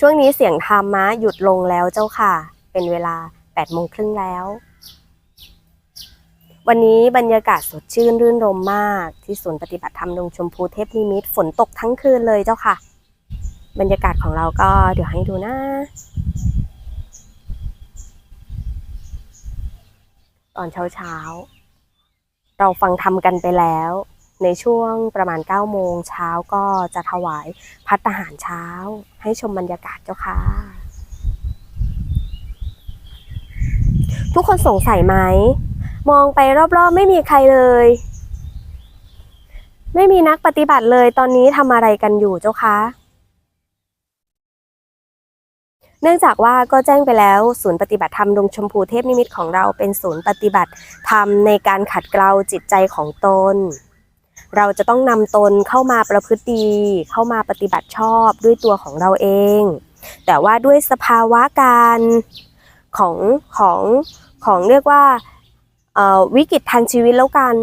ช่วงนี้เสียงธรรมะหยุดลงแล้วเจ้าค่ะ เป็นเวลา8โมงครึ่งแล้ว วันนี้บรรยากาศสดชื่นรื่นรมมาก ที่ศูนย์ปฏิบัติธรรมดงชมพูเทพนิมิตฝนตกทั้งคืนเลยเจ้าค่ะ บรรยากาศของเราก็เดี๋ยวให้ดูนะ ตอนเช้าเช้าเราฟังธรรมกันไปแล้ว ในช่วงประมาณ 9 โมงเช้าก็จะถวายพัตตาหารเช้า ให้ชมบรรยากาศเจ้าค่ะ ทุกคนสงสัยไหม มองไปรอบๆ ไม่มีใครเลย ไม่มีนักปฏิบัติเลยตอนนี้ทำอะไรกันอยู่เจ้าคะเนื่องจากว่าก็แจ้งไปแล้วศูนย์ปฏิบัติธรรมดงชมพูเทพนิมิตของเราเป็นศูนย์ปฏิบัติธรรมในการขัดเกลาจิตใจของตน เราจะต้องนำตนเข้ามาประพฤติดี เข้ามาปฏิบัติชอบด้วยตัวของเราเอง แต่ว่าด้วยสภาวะการของของของเรียกว่าวิกฤตทางชีวิตแล้วกัน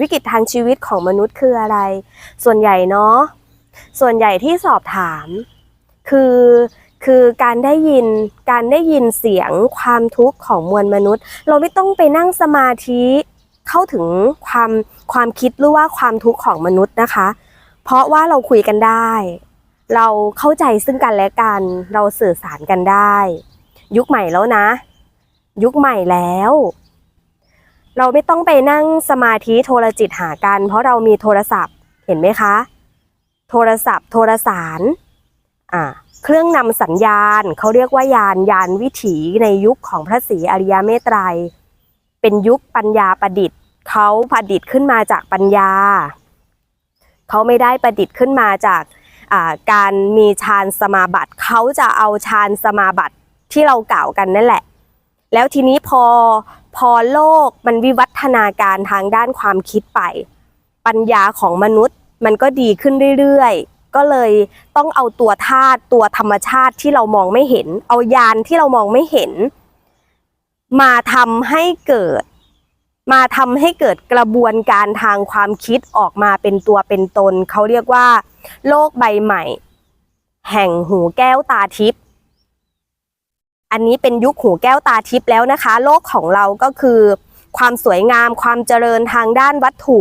วิกฤตทางชีวิตของมนุษย์คืออะไร ส่วนใหญ่เนาะส่วนใหญ่ที่สอบถาม คือคือการได้ยินการได้ยินเสียงความทุกข์ของมวลมนุษย์ เราไม่ต้องไปนั่งสมาธิ เข้าถึงความความคิดหรือว่าความทุกข์ของมนุษย์นะคะ เพราะว่าเราคุยกันได้ เราเข้าใจซึ่งกันและกัน เราสื่อสารกันได้ ยุคใหม่แล้วนะ ยุคใหม่แล้ว เราไม่ต้องไปนั่งสมาธิโทรจิตหากัน เพราะเรามีโทรศัพท์เห็นไหมคะ โทรศัพท์ โทรสารอ่าเครื่องนำสัญญาณเขาเรียกว่ายานยานวิถีในยุคของพระศรีอริยเมตไตรยเป็นยุคปัญญาประดิษฐ์ เขาประดิษฐ์ขึ้นมาจากปัญญา เขาไม่ได้ประดิษฐ์ขึ้นมาจากการมีฌานสมาบัติเขาจะเอาฌานสมาบัติที่เรากล่าวกันนั่นแหละ แล้วทีนี้พอพอโลกมันวิวัฒนาการทางด้านความคิดไป ปัญญาของมนุษย์มันก็ดีขึ้นเรื่อยๆ ก็เลยต้องเอาตัวธาตุตัวธรรมชาติที่เรามองไม่เห็น เอายานที่เรามองไม่เห็น มาทำให้เกิด มาทำให้เกิดกระบวนการทางความคิดออกมาเป็นตัวเป็นตน เขาเรียกว่า โลกใบใหม่ แห่งหูแก้วตาทิพย์อันนี้เป็นยุคหูแก้วตาทิพย์แล้วนะคะ โลกของเราก็คือ ความสวยงามความเจริญทางด้านวัตถุ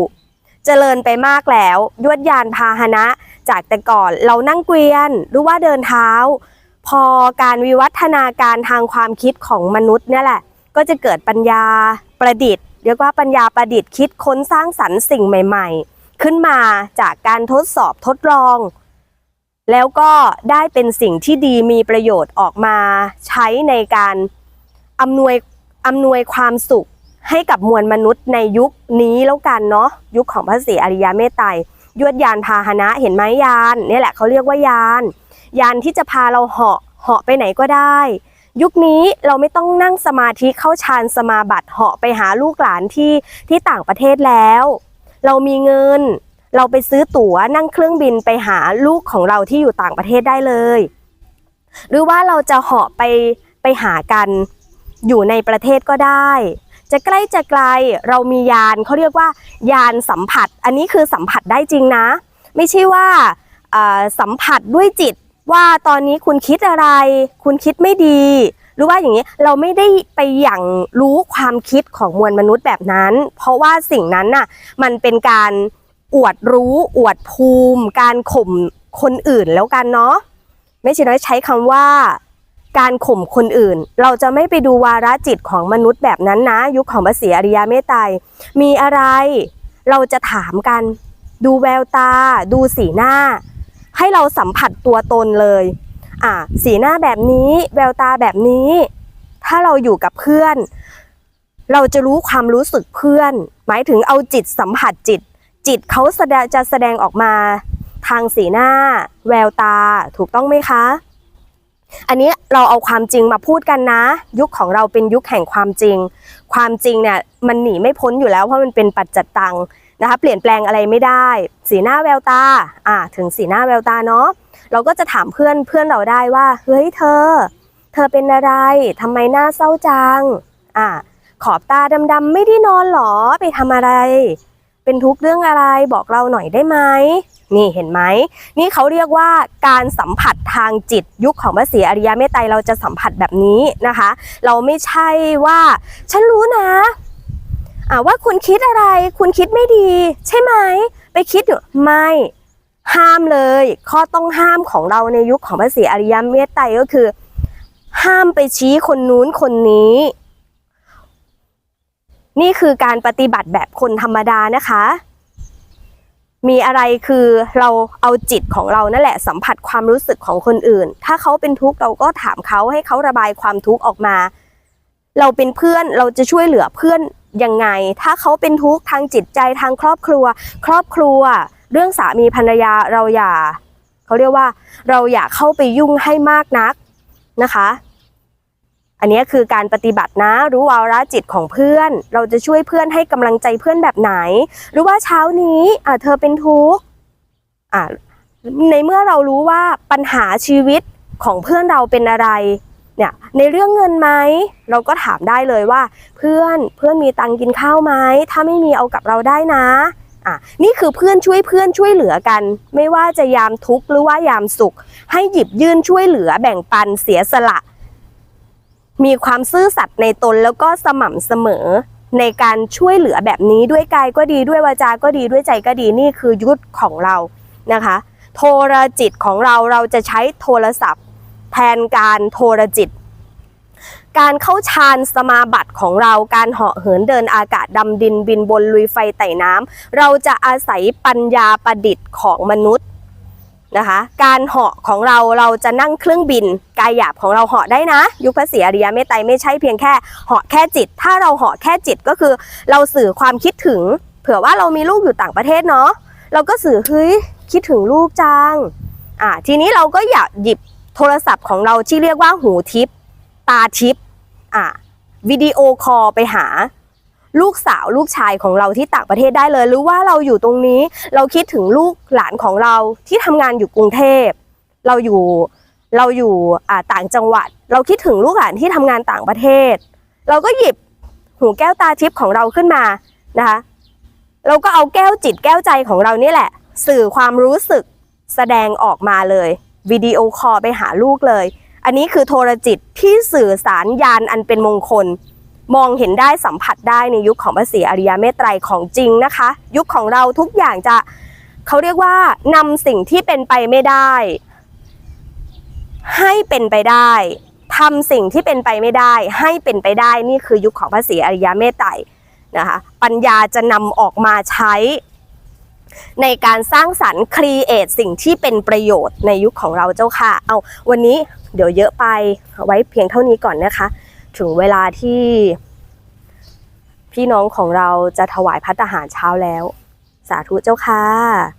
เจริญไปมากแล้ว ยวดยานพาหนะ จากแต่ก่อนเรานั่งเกวียนหรือว่าเดินเท้า พอการวิวัฒนาการทางความคิดของมนุษย์เนี่ยแหละ ก็จะเกิดปัญญาประดิษฐ์ เรียกว่าปัญญาประดิษฐ์คิดค้นสร้างสรรค์สิ่งใหม่ ๆ ขึ้นมาจากการทดสอบทดลอง แล้วก็ได้เป็นสิ่งที่ดีมีประโยชน์ออกมาใช้ในการอำนวยอำนวยความสุขให้กับมวลมนุษย์ในยุคนี้แล้วกันเนาะยุคของพระศรีอริยเมตไตรยวดยานพาหนะเห็นไหมยานนี่แหละเขาเรียกว่ายาน ยานที่จะพาเราเหาะเหาะไปไหนก็ได้ ยุคนี้เราไม่ต้องนั่งสมาธิเข้าฌานสมาบัติเหาะไปหาลูกหลานที่ที่ต่างประเทศแล้ว เรามีเงิน เราไปซื้อตั๋วนั่งเครื่องบินไปหาลูกของเราที่อยู่ต่างประเทศได้เลย หรือว่าเราจะเหาะไปไปหากันอยู่ในประเทศก็ได้ จะใกล้จะไกลเรามียานเขาเรียกว่ายานสัมผัส อันนี้คือสัมผัสได้จริงนะ ไม่ใช่ว่าสัมผัสด้วยจิต ว่าตอนนี้คุณคิดอะไร คุณคิดไม่ดี หรือว่าอย่างนี้เราไม่ได้ไปอย่างรู้ความคิดของมวลมนุษย์แบบนั้น เพราะว่าสิ่งนั้นน่ะมันเป็นการอวดรู้อวดภูมิ การข่มคนอื่นแล้วกันเนาะไม่ใช่น้อยใช้คำว่าการข่มคนอื่น เราจะไม่ไปดูวาระจิตของมนุษย์แบบนั้นนะ ยุคของพระศรีอริยเมตไตรมีอะไร เราจะถามกัน ดูแววตา ดูสีหน้า ให้เราสัมผัสตัวตนเลยอะสีหน้าแบบนี้แววตาแบบนี้ ถ้าเราอยู่กับเพื่อน เราจะรู้ความรู้สึกเพื่อน หมายถึงเอาจิตสัมผัสจิต จิตเขาจะแสดงออกมาทางสีหน้า แววตาถูกต้องไหมคะ อันนี้เราเอาความจริงมาพูดกันนะ ยุคของเราเป็นยุคแห่งความจริง ความจริงเนี่ยมันหนีไม่พ้นอยู่แล้วเพราะมันเป็นปัจจัตตัง นะคะเปลี่ยนแปลงอะไรไม่ได้ สีหน้าแววตาอ่าถึงสีหน้าแววตาเนาะเราก็จะถามเพื่อนเพื่อนเราได้ว่าเฮ้ยเธอ เธอเป็นอะไรทำไมหน้าเศร้าจังอ่าขอบตาดำๆไม่ได้นอนหรอไปทำอะไร เป็นทุกข์เรื่องอะไรบอกเราหน่อยได้ไหมนี่เห็นไหมนี่เขาเรียกว่าการสัมผัสทางจิตยุคของพระศรีอริยเมตไตรเราจะสัมผัสแบบนี้นะคะ เราไม่ใช่ว่า ฉันรู้นะ อ่าว่าคุณคิดอะไร คุณคิดไม่ดี ใช่ไหม ไปคิดอยู่ไม่ ห้ามเลย ข้อต้องห้ามของเราในยุคของพระศรีอริยเมตไตรก็คือ ห้ามไปชี้คนนู้นคนนี้ นี่คือการปฏิบัติแบบคนธรรมดานะคะ มีอะไรคือเราเอาจิตของเรานั่นแหละสัมผัสความรู้สึกของคนอื่น ถ้าเขาเป็นทุกข์เราก็ถามเขาให้เขาระบายความทุกข์ออกมา เราเป็นเพื่อนเราจะช่วยเหลือเพื่อน ยังไง ถ้าเขาเป็นทุกข์ทางจิตใจทางครอบครัว ครอบครัว เรื่องสามีภรรยาเราอย่าเขาเรียกว่า เราอย่าเข้าไปยุ่งให้มากนักนะคะ อันนี้คือการปฏิบัตินะรู้วาระจิตของเพื่อน เราจะช่วยเพื่อนให้กำลังใจเพื่อนแบบไหน หรือว่าเช้านี้อะเธอเป็นทุกข์อะในเมื่อเรารู้ว่าปัญหาชีวิตของเพื่อนเราเป็นอะไร เนี่ยในเรื่องเงินไหมเราก็ถามได้เลยว่า เพื่อนเพื่อนมีตังค์กินข้าวไหมถ้าไม่มีเอากับเราได้นะอะนี่คือเพื่อนช่วยเพื่อนช่วยเหลือกัน ไม่ว่าจะยามทุกข์หรือว่ายามสุข ให้หยิบยื่นช่วยเหลือแบ่งปันเสียสละ มีความซื่อสัตย์ในตนแล้วก็สม่ำเสมอในการช่วยเหลือแบบนี้ด้วยกายก็ดีด้วยวาจาก็ดีด้วยใจก็ดีนี่คือยุทธของเรานะคะ โทรจิตของเราเราจะใช้โทรศัพท์ แทนการโทรจิต การเข้าฌานสมาบัติของเราการเหาะเหินเดินอากาศดำดินบินบนลุยไฟไต่น้ำเราจะอาศัยปัญญาประดิษฐ์ของมนุษย์นะคะการเหาะของเราเราจะนั่งเครื่องบิน กายหยาบของเราเหาะได้นะ ยุคพระศรีอริยเมตไตรไม่ใช่เพียงแค่เหาะแค่จิต ถ้าเราเหาะแค่จิตก็คือ เราสื่อความคิดถึง เผื่อว่าเรามีลูกอยู่ต่างประเทศเนาะเราก็สื่อเฮ้ยคิดถึงลูกจังอ่าทีนี้เราก็อยากหยิบ โทรศัพท์ของเราที่เรียกว่าหูทิพตาทิพอะวิดีโอคอลไปหา ลูกสาวลูกชายของเราที่ต่างประเทศได้เลย หรือว่าเราอยู่ตรงนี้ เราคิดถึงลูกหลานของเราที่ทำงานอยู่กรุงเทพ เราอยู่เราอยู่อ่าต่างจังหวัด เราคิดถึงลูกหลานที่ทำงานต่างประเทศ เราก็หยิบหูแก้วตาทิพย์ของเราขึ้นมานะคะเราก็เอาแก้วจิตแก้วใจของเรานี่แหละ สื่อความรู้สึกแสดงออกมาเลย วิดีโอคอลไปหาลูกเลย อันนี้คือโทรจิตที่สื่อสารยานอันเป็นมงคล มองเห็นได้สัมผัสได้ในยุคของพระศรีอริยเมตไตรของจริงนะคะ ยุคของเราทุกอย่างจะเขาเรียกว่านำสิ่งที่เป็นไปไม่ได้ ให้เป็นไปได้ทำสิ่งที่เป็นไปไม่ได้ ให้เป็นไปได้นี่คือยุคของพระศรีอริยเมตไตรนะคะปัญญาจะนำออกมาใช้ ในการสร้างสรรค์ครีเอทสิ่งที่เป็นประโยชน์ในยุคของเราเจ้าค่ะ เอาวันนี้เดี๋ยวเยอะไปไว้เพียงเท่านี้ก่อนนะคะ ถึงเวลาที่พี่น้องของเราจะถวายพัตตาหารเช้าแล้ว สาธุเจ้าค่ะ